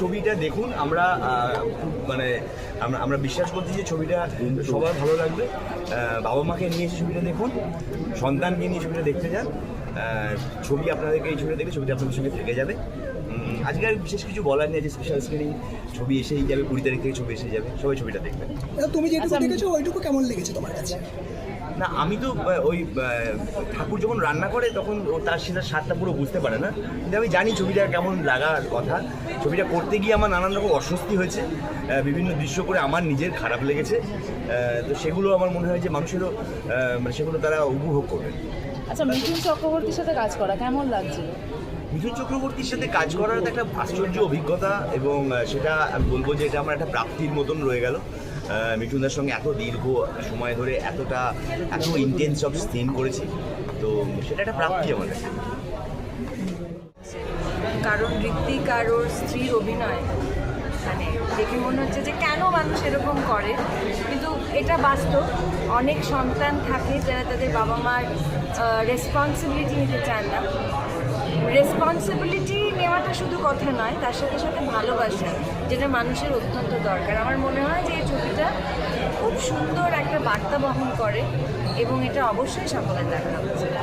ছবিটা দেখুন আমরা খুব মানে আমরা আমরা বিশ্বাস করছি যে ছবিটা সবার ভালো লাগবে। বাবা মাকে নিয়ে এসে ছবিটা দেখুন সন্তানকে নিয়ে ছবিটা দেখতে যান। ছবি আপনাদেরকে এই ছবিটা দেখে ছবিটা আপনাদের সঙ্গে থেকে যাবে। আজকে আর বিশেষ কিছু বলার নেই যে স্পেশাল স্ক্রিনিং ছবি এসেই যাবে কুড়ি তারিখ থেকে ছবি এসে যাবে সবাই ছবিটা দেখবেন। তুমি যেটুকু আচ্ছা, দেখেছ ওইটুকু কেমন লেগেছে তোমার কাছে? না আমি তো ওই ঠাকুর যখন রান্না করে তখন তার সেটা স্বাদটা পুরো বুঝতে পারে না। কিন্তু আমি জানি ছবিটা কেমন লাগার কথা। ছবিটা করতে গিয়ে আমার নানান রকম অস্বস্তি হয়েছে। বিভিন্ন দৃশ্য করে আমার নিজের খারাপ লেগেছে। তো সেগুলো আমার মনে হয় যে মানুষেরও মানে সেগুলো তারা উপভোগ করবে। আচ্ছা মিঠুন চক্রবর্তীর সাথে কাজ করা কেমন লাগছিল মিঠুন চক্রবর্তীর সাথে কাজ করার একটা আশ্চর্য অভিজ্ঞতা এবং সেটা আমি বলব যে এটা আমার একটা প্রাপ্তির মতন রয়ে গেল। মিঠুনদার সঙ্গে এত দীর্ঘ সময় ধরে এতটা, এত ইন্টেন্স সব সিন করেছি, তো সেটা একটা প্রাপ্তি কাছে কারণ ঋত্বিক আর ওর স্ত্রীর অভিনয় মানে দেখে মনে হচ্ছে যে কেন মানুষ এরকম করে? কিন্তু এটা বাস্তব। অনেক সন্তান থাকে যারা তাদের বাবা মার রেসপন্সিবিলিটি নিতে চান না। রেসপন্সিবিলিটি নেওয়াটা শুধু কথা নয়, তার সাথে সাথে ভালোবাসা, যেটা মানুষের অত্যন্ত দরকার। আমার মনে হয় যে এই ছবিটা খুব সুন্দর একটা বার্তা বহন করে এবং এটা অবশ্যই সকলের দেখা উচিত